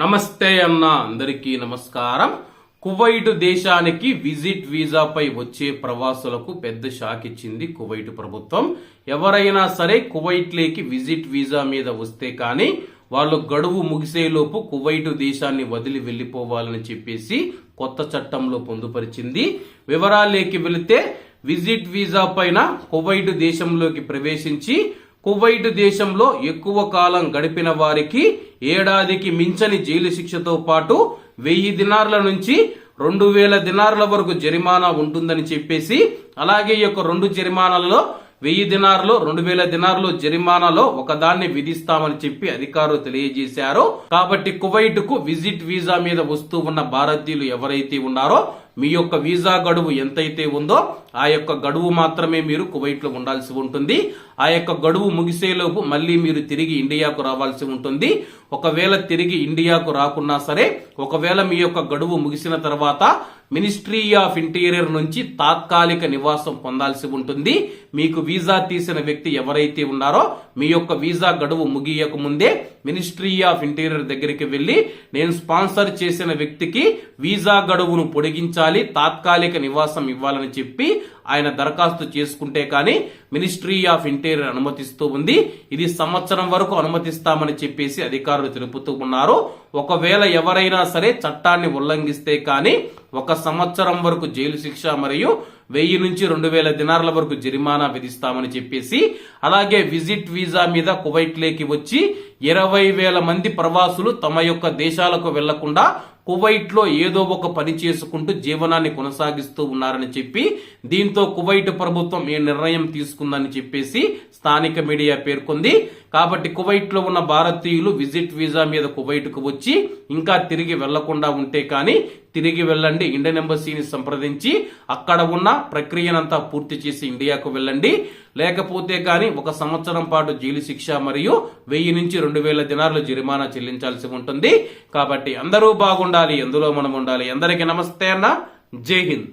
నమస్తే అన్న అందరికీ నమస్కారం. కువైట్ దేశానికి విజిట్ వీసాపై వచ్చే ప్రవాసులకు పెద్ద షాక్ ఇచ్చింది కువైట్ ప్రభుత్వం. ఎవరైనా సరే కువైట్లేకి విజిట్ వీసా మీద వస్తే కానీ వాళ్ళు గడువు ముగిసేలోపు కువైట్ దేశాన్ని వదిలి వెళ్ళిపోవాలని చెప్పేసి కొత్త చట్టంలో పొందుపరిచింది. వివరాలేకి వెళితే విజిట్ వీసా పైన కువైట్ దేశంలోకి ప్రవేశించి కువైట్ దేశంలో ఎక్కువ కాలం గడిపిన వారికి ఏడాదికి మించని జైలు శిక్షతో పాటు వెయ్యి దినార్ల నుంచి రెండు వేల దినార్ల వరకు జరిమానా ఉంటుందని చెప్పేసి అలాగే ఈ యొక్క రెండు జరిమానాలలో వెయ్యి దినార్లు రెండు వేల దినార్లు జరిమానాలో ఒకదాన్ని విధిస్తామని చెప్పి అధికారులు తెలియజేశారు. కాబట్టి కువైట్కు విజిట్ వీసా మీద వస్తూ ఉన్న భారతీయులు ఎవరైతే ఉన్నారో మీ యొక్క వీసా గడువు ఎంతైతే ఉందో ఆ యొక్క గడువు మాత్రమే మీరు కువైట్లో ఉండాల్సి ఉంటుంది. ఆ యొక్క గడువు ముగిసేలోపు మళ్ళీ మీరు తిరిగి ఇండియాకు రావాల్సి ఉంటుంది. ఒకవేళ తిరిగి ఇండియాకు రాకున్నా సరే ఒకవేళ మీ యొక్క గడువు ముగిసిన తర్వాత మినిస్ట్రీ ఆఫ్ ఇంటీరియర్ నుంచి తాత్కాలిక నివాసం పొందాల్సి ఉంటుంది. మీకు వీసా తీసిన వ్యక్తి ఎవరైతే ఉన్నారో మీ యొక్క వీసా గడువు ముగియక ముందే మినిస్ట్రీ ఆఫ్ ఇంటీరియర్ దగ్గరికి వెళ్ళి నేను స్పాన్సర్ చేసిన వ్యక్తికి వీసా గడువును పొడిగించాలి తాత్కాలిక నివాసం ఇవ్వాలని చెప్పి ఆయన దరఖాస్తు చేసుకుంటే కానీ మినిస్ట్రీ ఆఫ్ ఇంటీరియర్ అనుమతిస్తూ ఉంది. ఇది సంవత్సరం వరకు అనుమతిస్తామని చెప్పేసి అధికారులు తెలుపుతూ ఉన్నారు. ఒకవేళ ఎవరైనా సరే చట్టాన్ని ఉల్లంఘిస్తే కానీ ఒక సంవత్సరం వరకు జైలు శిక్ష మరియు వెయ్యి నుంచి రెండు వేల దినార్ల వరకు జరిమానా విధిస్తామని చెప్పేసి అలాగే విజిట్ వీసా మీద కువైట్లోకి వచ్చి ఇరవై వేల మంది ప్రవాసులు తమ యొక్క దేశాలకు వెళ్ళకుండా కువైట్లో ఏదో ఒక పని చేసుకుంటూ జీవనాన్ని కొనసాగిస్తూ ఉన్నారని చెప్పి దీంతో కువైట్ ప్రభుత్వం ఈ నిర్ణయం తీసుకుందని చెప్పేసి స్థానిక మీడియా పేర్కొంది. కాబట్టి కువైట్లో ఉన్న భారతీయులు విజిట్ వీసా మీద కువైట్కు వచ్చి ఇంకా తిరిగి వెళ్ళకుండా ఉంటే కానీ తిరిగి వెళ్ళండి. ఇండియన్ ఎంబసీని సంప్రదించి అక్కడ ఉన్న ప్రక్రియనంతా పూర్తి చేసి ఇండియాకు వెళ్ళండి. లేకపోతే కానీ ఒక సంవత్సరం పాటు జైలు శిక్ష మరియు వెయ్యి నుంచి రెండు వేల దినారులు జరిమానా చెల్లించాల్సి ఉంటుంది. కాబట్టి అందరూ బాగుండాలి. ఎందులో మనం ఉండాలి? అందరికీ నమస్తే అన్న. జై హింద్.